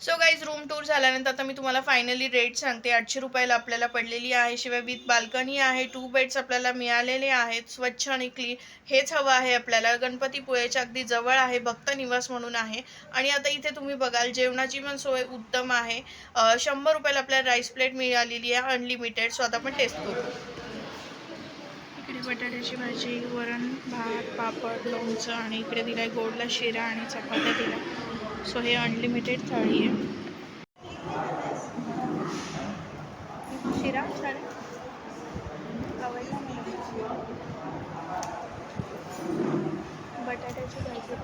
So guys room tour झाल्यानंतर आता मी तुम्हाला फायनली रेट सांगते. आठशे रुपयाला आपल्याला पडलेली आहे. शिवाय विथ बाल्कनी आहे टू बेड्स आपल्याला मिळालेले आहेत. स्वच्छ आणि क्लीन हेच हवं आहे आपल्याला. गणपतीपुळेच्या अगदी जवळ आहे. भक्त निवास म्हणून आहे. आणि आता इथे तुम्ही बघाल जेवणाची पण सोय उत्तम आहे. शंभर रुपयाला आपल्याला राईस प्लेट मिळालेली आहे अनलिमिटेड सो आता आपण टेस्ट करू. इकडे बटाट्याची भाजी वरण भात पापड लोणचं आणि इकडे दिलाय गोडला शिरा आणि चपात्या दिल्या. सो हे अनलिमिटेड थाळी आहे. शिरा साडे बटाट्याची भाजी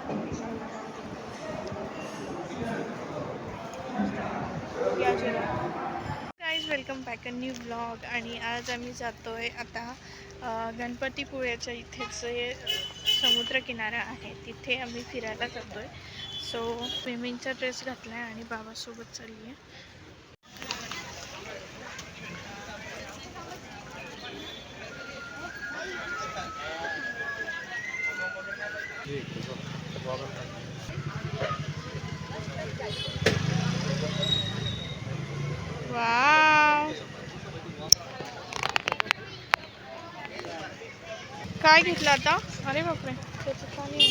या जिरा guys welcome back a new blog आणि आज आम्ही जातोय आता गणपतीपुळ्याच्या इथे जे समुद्रकिनारा आहे तिथे आम्ही फिरायला जातोय. सो स्विमिंगचा ड्रेस घातला आहे आणि बाबासोबत चालली आहे वाव. काय घेतलं आता? अरे बापरे. त्याचं पाणी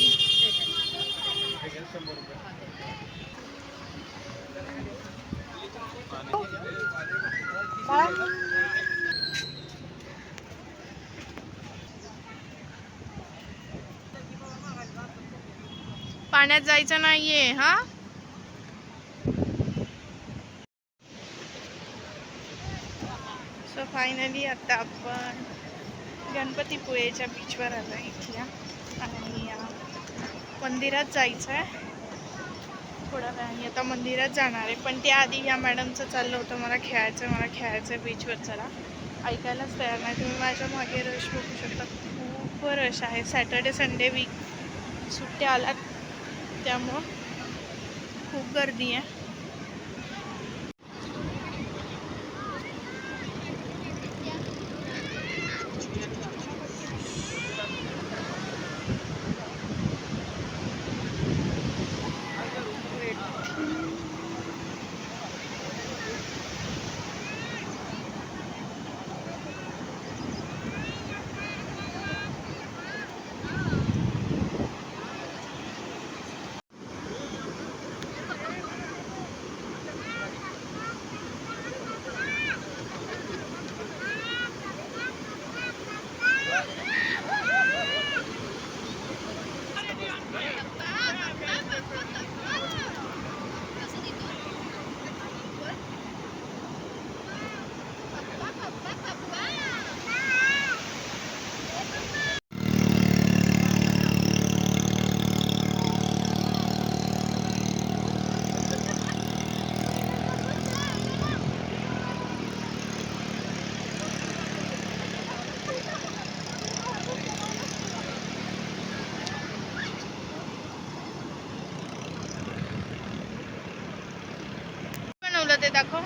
पाण्यात जायचं नाहीये हा? सो फायनली आता आपण गणपतीपुळेच्या बीचवर आलो इथल्या. आणि मंदिरात जायचं आहे थोड्या वेळाने आता मंदिरात जाणार आहे. पण त्याआधी या मॅडमचं चाललं होतं मला खेळायचं मला खेळायचं बीचवर चला. ऐकायलाच तयार नाही. तुम्ही माझ्या मागे रश बघू शकता. खूप रश आहे. सॅटर्डे संडे वीक सुट्ट्या आल्यात. त्यामुळं खूप गर्दी आहे. দেখো।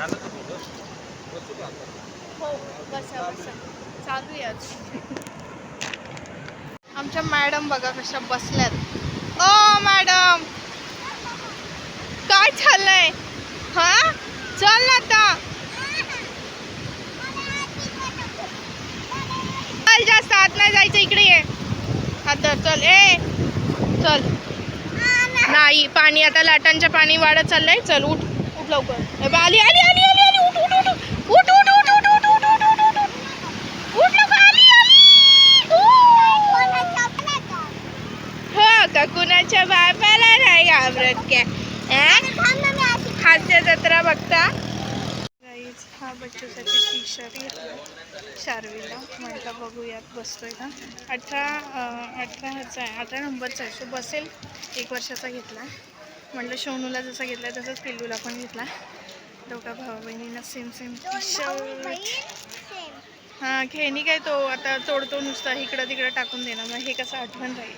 हो बसा बसा. चालू आहे आमच्या मॅडम बघा कशा बसल्यात. ओ मॅडम! काय चाललंय? हा? चल ना आता. चल जास्त आत नाही जायचं इकडे ये. आता चल ए चल. नाही पाणी आता लाटांच्या पाणी वाढत चाललंय. चल उठ. लवकर. आली आली आली आली आली उठ उठ उठ उठ. उठ उठ उठ उठ उठ उठ उठ उठ उठ. लवकर आली आली. हो का कुणाच्या उठ उठ उठ काय उठ जत्रा बघता? हा बच्चूसाठी टी शर्ट घेतला. शार्वीला. म्हटलं बघूयात बसतोय का? अठरा अठरा ह्याचा आहे अठरा नंबरचा आहे. तो बसेल. एक वर्षाचा घेतला. म्हटलं शोनूला जसा घेतला तसंच पिल्लूला पण घेतला दोघा भाऊ बहिणींना सेम सेम शर्ट हां खेळणी काय तो आता तोडतो नुसता इकडं तिकडं टाकून देणार मग हे कसं आठवण राहील?